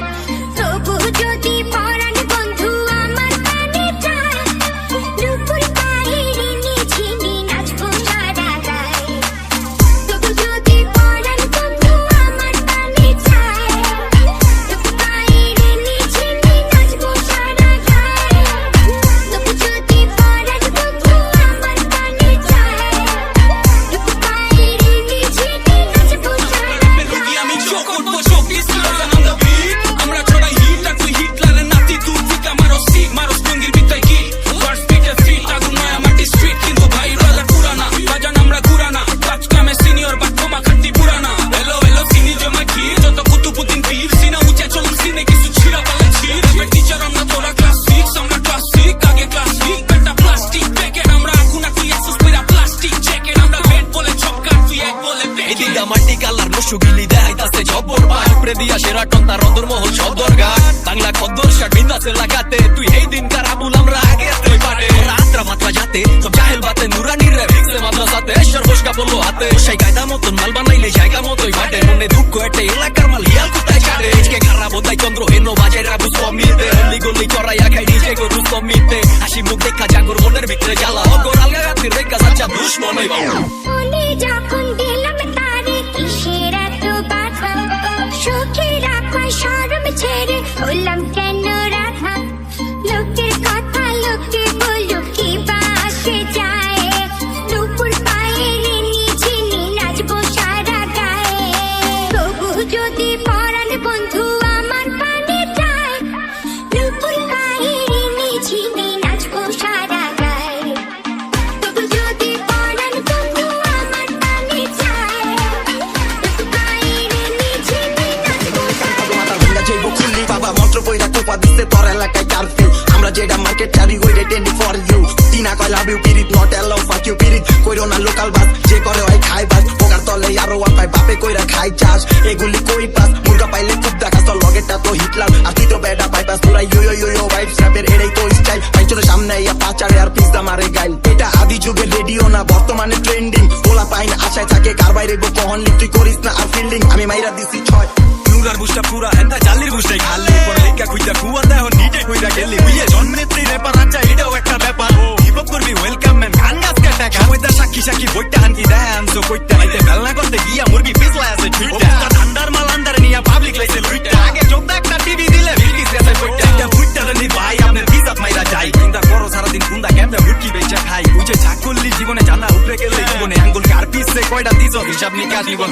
পারে মাটি কালার নসু গিলি দেখাইতাছে জবর পায়। উপরে দিয়া অন্দরমহল সদর ঘাট বাংলা খদ্দর বিন্দাসে লাগাতে। তুই এই দিন আবুল আমরা আগে তুই মাত্রা যাতে সব বাতে। নুরানি রে ভিক্সে বলল হাতে সেই কায়দা মতন মাল বানাইলে জায়গা মতোই মনে দুঃখ একটা এলাকার মাল হিয়াল কোথায় ছাড়ে? চন্দ্র হেন বাজে রাবু সমিতে চড়াইয়া খাই নিজে গরু সমিতে হাসি মুখ দেখা মনের ভিতরে জ্বালা। অগর আলগা রাতের রেখা দুশ্মন। বাবা, মন্ত্র বইরা কোপা দিচ্ছে তোর এলাকায় কারফিউ আমরা যেটা মার্কেট চারি হই রে টেন্ডি ফর ইউ টিনা কয় লাভ ইউ পিরিত নট এলাও ফাক ইউ পিরিত কইরো না লোকাল বাস যে করে হয় খাই বাস পোকার তলে আরও পায় বাপে কইরা খাই চাষ। এগুলি কই পাস? মুরগা পাইলে খুব দেখাস তোর লগেরটা তো হিটলার আর তুই তো বেটা পাইপাস পুরা ইয়ো ইয়ো ইয়ো ইয়ো ভাইব স্র্যাপের এটাই তো স্টাইল পাইচোর সামনে ইয়া পাচারে আর পিজা মারে গাইল। এটা আদি যুগের রেডিও না, বর্তমানে ট্রেন্ডিং ওলা পাইন আশায় থাকে, কার বাইরে গো কহন তুই করিস না, আর ফিল্ডিং আমি মাইরা দিছি ছয়। নুরার বুঝটা পুরা হেন্দা জালির বুঝটাই খালি। পরে লেখা খুঁজা কুয়া দেহ নিটে কইরা গেলি। বুঝে জন্মনেত্রী রেপার আচ্ছা এটাও একটা ব্যাপার। হিপ হপ করবি ওয়েলকাম ম্যান গান গাছ কাটা কামইদা সাক্ষী সাক্ষী বইটা হানকি ড্যান্স ও কইতা লাইতে বেলনা করতে গিয়া মুরগি পিছলা আছে ছুইটা। ঠান্ডার মাল আন্দার নিয়া পাবলিক লাইছে লুইটা। আগে চোখ একটা টিভি দিলে ভিলকি শেষে কইটা এটা ফুইটা নি ভাই আপনার বিজাত মাইরা যাই। চিন্তা করো সারাদিন কুন্দা কেমনে মুরগি বেচা খাই। বুঝে চাকুল্লি জীবনে জানা উপরে গেলে জীবনে। আঙ্গুল কার পিছে কয়টা দিছ হিসাব নিকাশ জীবন।